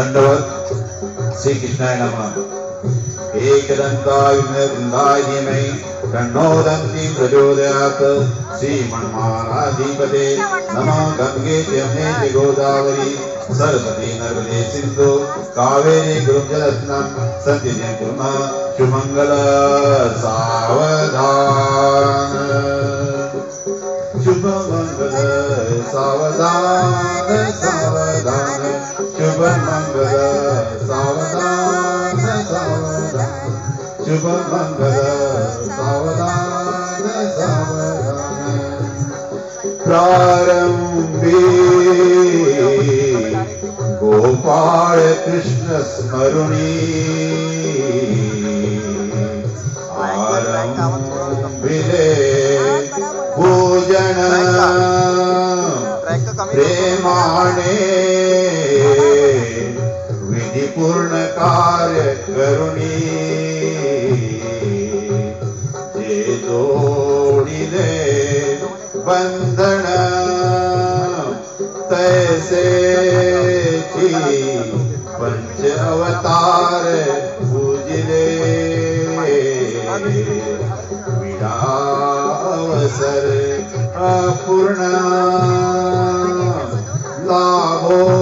श्री कृष्णाय नमः एकदन्ताय वृन्दाय धीमहि तन्नो दन्ति प्रचोदयात् श्रीमन्मालाधिपते नमः गङ्गे यमुने च गोदावरी सरस्वती नर्मदे सिन्धु कावेरी गुरुजलस्नं सत्यजय कुर्मः सुमङ्गल सावधान शुभ सावधान सावधान। शुभ मंगल सावधान सावधान शुभ मंगल सावधान सावधान प्रारंभे गोपाळ कृष्ण स्मरुणी आरंभिले पूजन ट्रॅक विधिपूर्ण कार्य करुणी। जे जोडिले बंधन तैसे पंच अवतार पूजले। विडावसर अपूर्ण लाभो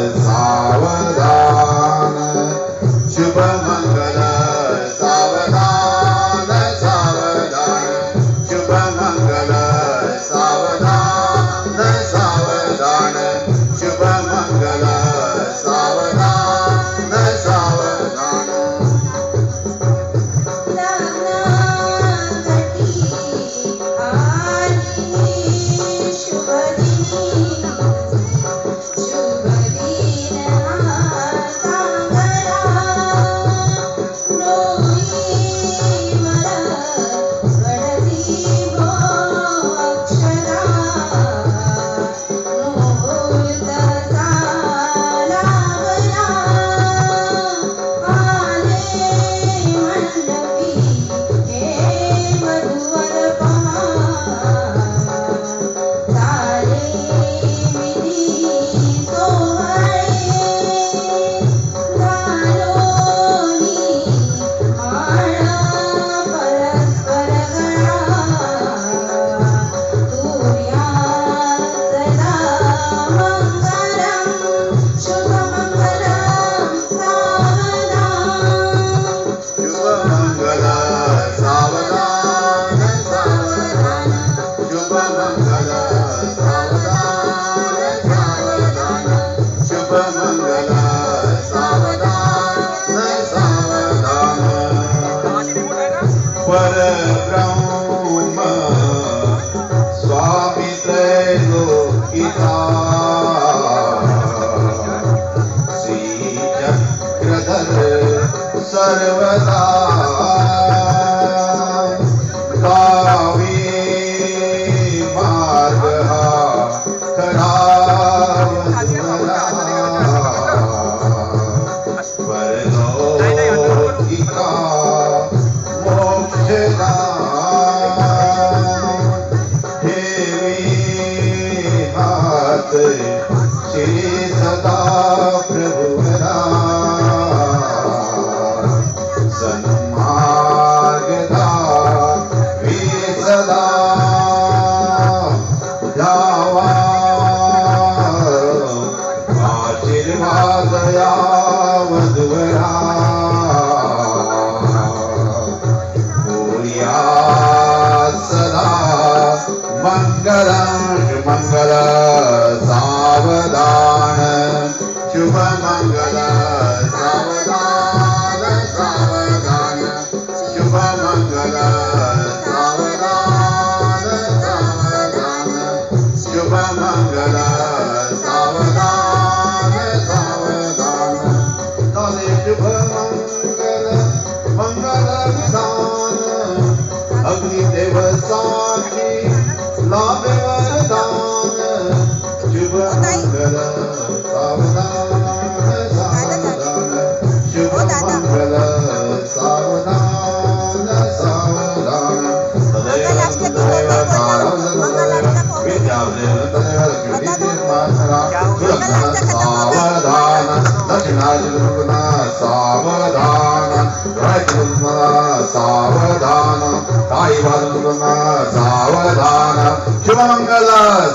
வருவதா Mangala, Shumangala, Savadana, Mangala, Savadana, Savadana, Shubha Mangala, Savadana, Savadana, Shubha Mangala, Savadana, Savadana, Tane Mangala, Mangala Vidana, Agni Deva Sanchi, Love सावधान शिवमंगल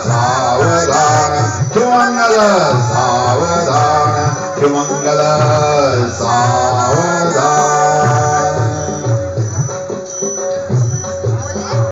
सावधान शिवमंगल सावधान शिवमंगल सावधान.